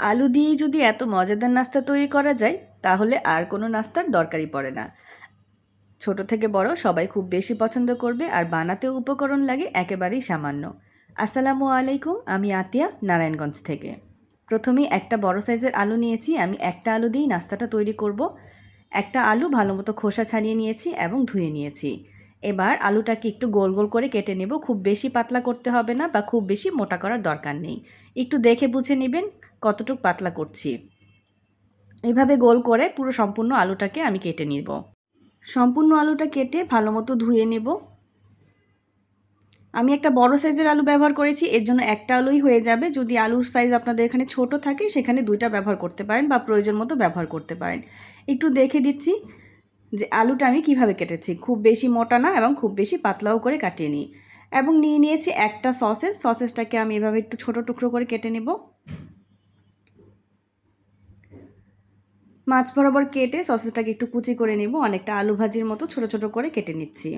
আলু দিয়েই যদি এত মজাদার নাস্তা তৈরি করা যায়, তাহলে আর কোনো নাস্তার দরকারই পড়ে না। ছোট থেকে বড় সবাই খুব বেশি পছন্দ করবে আর বানাতেও উপকরণ লাগে একেবারেই সামান্য। আসসালামু আলাইকুম, আমি আতিয়া, নারায়ণগঞ্জ থেকে। প্রথমেই একটা বড় সাইজের আলু নিয়েছি, আমি একটা আলু দিয়েই নাস্তাটা তৈরি করব। একটা আলু ভালো মতো খোসা ছাড়িয়ে নিয়েছি এবং ধুয়ে নিয়েছি। এবার আলুটাকে একটু গোল গোল করে কেটে নেব, খুব বেশি পাতলা করতে হবে না বা খুব বেশি মোটা করার দরকার নেই। একটু দেখে বুঝে নেবেন। কতটুকু পাতলা করছি। এভাবে গোল করে পুরো সম্পূর্ণ আলুটাকে আমি কেটে নিব। সম্পূর্ণ আলুটা কেটে ভালো মতো ধুয়ে নেব। আমি একটা বড় সাইজের আলু ব্যবহার করেছি, এর জন্য একটা আলুই হয়ে যাবে। যদি আলুর সাইজ আপনাদের এখানে ছোট থাকে, সেখানে দুইটা ব্যবহার করতে পারেন বা প্রয়োজন মতো ব্যবহার করতে পারেন। একটু দেখে দিচ্ছি যে আলুটা আমি কীভাবে কেটেছি। খুব বেশি মোটা না এবং খুব বেশি পাতলাও করে কাটিয়ে নিই। এবং নিয়ে নিয়েছি একটা সসেস। সসেসটাকে আমি এভাবে একটু ছোট টুকরো করে কেটে নেব। মাছ বরাবর কেটে সসেসটাকে একটু কুচি করে নেব। অনেকটা আলু ভাজির মতো ছোট ছোট করে কেটে নিচ্ছি।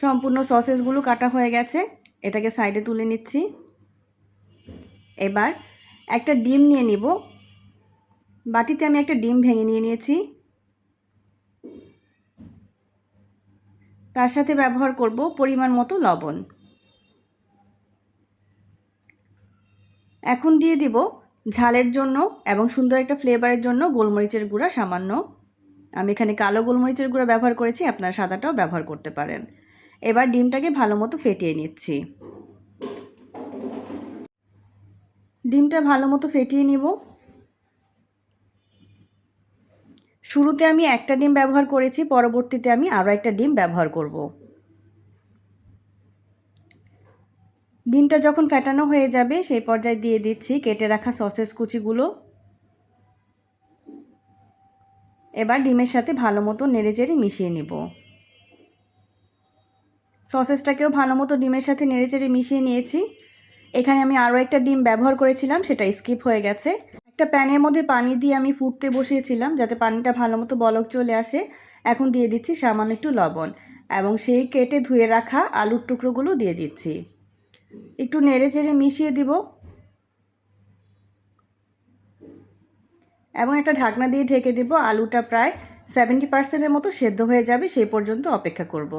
সম্পূর্ণ সসেসগুলো কাটা হয়ে গেছে। এটাকে সাইডে তুলে নিচ্ছি। এবার একটা ডিম নিয়ে নিব। বাটিতে আমি একটা ডিম ভেঙে নিয়ে নিয়েছি। তার সাথে ব্যবহার করব পরিমাণ মতো লবণ। এখন দিয়ে দিব ঝালের জন্য এবং সুন্দর একটা ফ্লেভারের জন্য গোলমরিচের গুঁড়া সামান্য। আমি এখানে কালো গোলমরিচের গুঁড়া ব্যবহার করেছি, আপনারা সাদাটাও ব্যবহার করতে পারেন। এবার ডিমটাকে ভালো মতো ফেটিয়ে নিচ্ছি। ডিমটা ভালো মতো ফেটিয়ে নিব। শুরুতে আমি একটা ডিম ব্যবহার করেছি, পরবর্তীতে আমি আরও একটা ডিম ব্যবহার করব। ডিমটা যখন ফেটানো হয়ে যাবে, সেই পর্যায়ে দিয়ে দিচ্ছি কেটে রাখা সসেস কুচিগুলো। এবার ডিমের সাথে ভালো মতো নেড়ে চেড়ে মিশিয়ে নেব। সসেসটাকেও ভালো মতো ডিমের সাথে নেড়ে চেড়ে মিশিয়ে নিয়েছি। এখানে আমি আরও একটা ডিম ব্যবহার করেছিলাম, সেটা স্কিপ হয়ে গেছে। একটা প্যানের মধ্যে পানি দিয়ে আমি ফুটতে বসিয়েছিলাম, যাতে পানিটা ভালো মতো বলক চলে আসে। এখন দিয়ে দিচ্ছি সামান্য একটু লবণ এবং সেই কেটে ধুয়ে রাখা আলুর টুকরোগুলো দিয়ে দিচ্ছি। একটু নেড়ে চেড়ে মিশিয়ে দিব। এবং একটা ঢাকনা দিয়ে ঢেকে দিব, আলুটা প্রায় সেভেন্টি পার্সেন্টের মতো সেদ্ধ হয়ে যাবে, সেই পর্যন্ত অপেক্ষা করব।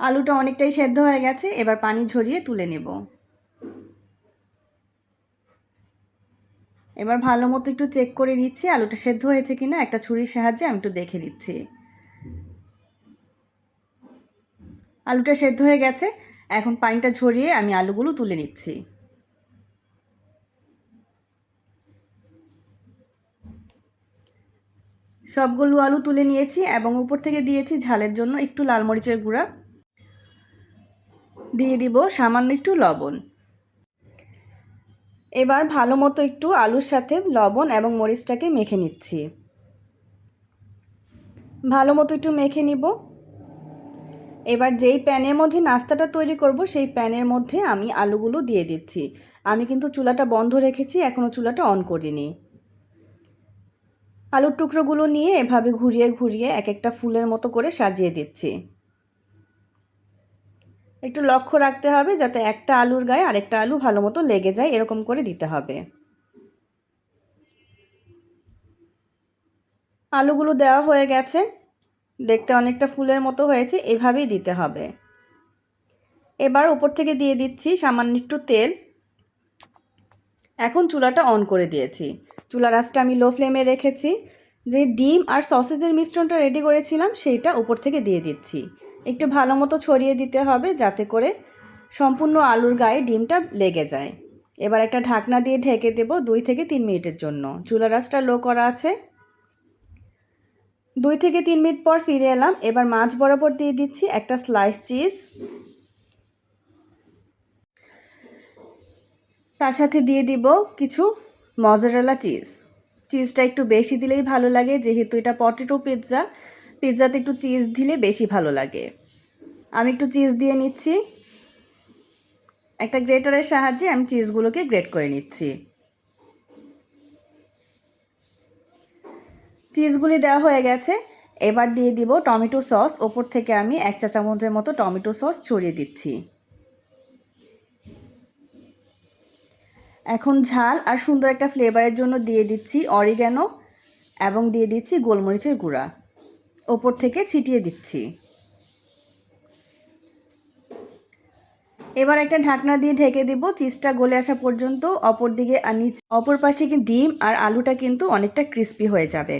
আলুটা অনেকটাই সেদ্ধ হয়ে গেছে, এবার পানি ঝরিয়ে তুলে নেব। এবার ভালো মতো একটু চেক করে নিচ্ছি, আলুটা সেদ্ধ হয়েছে কিনা, একটা ছুরির সাহায্যে আমি একটু দেখে নিচ্ছি। আলুটা সেদ্ধ হয়ে গেছে। এখন পানিটা ঝরিয়ে আমি আলুগুলো তুলে নিচ্ছি। সবগুলো আলু তুলে নিয়েছি এবং উপর থেকে দিয়েছি ঝালের জন্য একটু লাল মরিচের গুঁড়া। দিয়ে দিব সামান্য একটু লবণ। এবার ভালো মতো একটু আলুর সাথে লবণ এবং মরিচটাকে মেখে নিচ্ছি। ভালো মতো একটু মেখে নিব। এবার যেই প্যানের মধ্যে নাস্তাটা তৈরি করব, সেই প্যানের মধ্যে আমি আলুগুলো দিয়ে দিচ্ছি। আমি কিন্তু চুলাটা বন্ধ রেখেছি, এখনও চুলাটা অন করিনি। আলুর টুকরোগুলো নিয়ে এভাবে ঘুরিয়ে ঘুরিয়ে এক একটা ফুলের মতো করে সাজিয়ে দিচ্ছি। একটু লক্ষ্য রাখতে হবে যাতে একটা আলুর গায়ে আরেকটা আলু ভালো মতো লেগে যায়, এরকম করে দিতে হবে। আলুগুলো দেওয়া হয়ে গেছে। দেখতে অনেকটা ফুলের মতো হয়েছে, এভাবেই দিতে হবে। এবার উপর থেকে দিয়ে দিচ্ছি সামান্য একটু তেল। এখন চুলাটা অন করে দিয়েছি। চুলা রাসটা আমি লো ফ্লেমে রেখেছি। যে ডিম আর সসেজের মিশ্রণটা রেডি করেছিলাম, সেইটা উপর থেকে দিয়ে দিচ্ছি। একটু ভালো মতো ছড়িয়ে দিতে হবে যাতে করে সম্পূর্ণ আলুর গায়ে ডিমটা লেগে যায়। এবার একটা ঢাকনা দিয়ে ঢেকে দেব দুই থেকে তিন মিনিটের জন্য। চুলা রাসটা লো করা আছে। দুই থেকে তিন মিনিট পর ফিরে এলাম। এবার মাছ বরাবর দিয়ে দিচ্ছি একটা স্লাইস চিজ তার সাথে দিয়ে দিব কিছু মজারেলা চিজ চিজটা একটু বেশি দিলেই ভালো লাগে, যেহেতু এটা পটেটো পিৎজা পিৎজাতে একটু চিজ দিলে বেশি ভালো লাগে। আমি একটু চিজ দিয়ে নিচ্ছি। একটা গ্রেটারের সাহায্যে আমি চিজগুলোকে গ্রেট করে নিচ্ছি। চিজগুলি দেওয়া হয়ে গেছে। এবার দিয়ে দিব টমেটো সস। ওপর থেকে আমি এক চা চামচের মতো টমেটো সস ছড়িয়ে দিচ্ছি। এখন ঝাল আর সুন্দর একটা ফ্লেভারের জন্য দিয়ে দিচ্ছি অরিগ্যানো এবং দিয়ে দিচ্ছি গোলমরিচের গুঁড়া। ওপর থেকে ছিটিয়ে দিচ্ছি। এবার একটা ঢাকনা দিয়ে ঢেকে দিব। চিজটা গলে আসা পর্যন্ত অপর দিকে আর নিচ অপর পাশে ডিম আর আলুটা কিন্তু অনেকটা ক্রিস্পি হয়ে যাবে।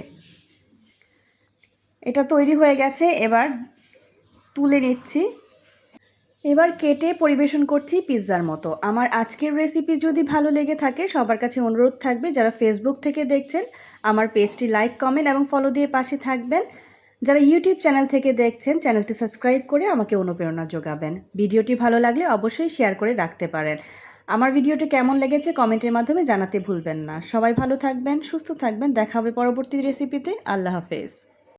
এটা তৈরি হয়ে গেছে, এবার তুলে নিচ্ছি। এবার কেটে পরিবেশন করছি পিৎজার মতো। আমার আজকের রেসিপি যদি ভালো লেগে থাকে, সবার কাছে অনুরোধ থাকবে, যারা ফেসবুক থেকে দেখছেন, আমার পেজটি লাইক কমেন্ট এবং ফলো দিয়ে পাশে থাকবেন। যারা ইউটিউব চ্যানেল থেকে দেখছেন চ্যানেলটি সাবস্ক্রাইব করে আমাকে অনুপ্রেরণা যোগাবেন। ভিডিওটি ভালো লাগলে অবশ্যই শেয়ার করে রাখতে পারেন। আমার ভিডিওটি কেমন লেগেছে কমেন্টের মাধ্যমে জানাতে ভুলবেন না। সবাই ভালো থাকবেন, সুস্থ থাকবেন, দেখা হবে পরবর্তী রেসিপিতে আল্লাহ হাফেজ।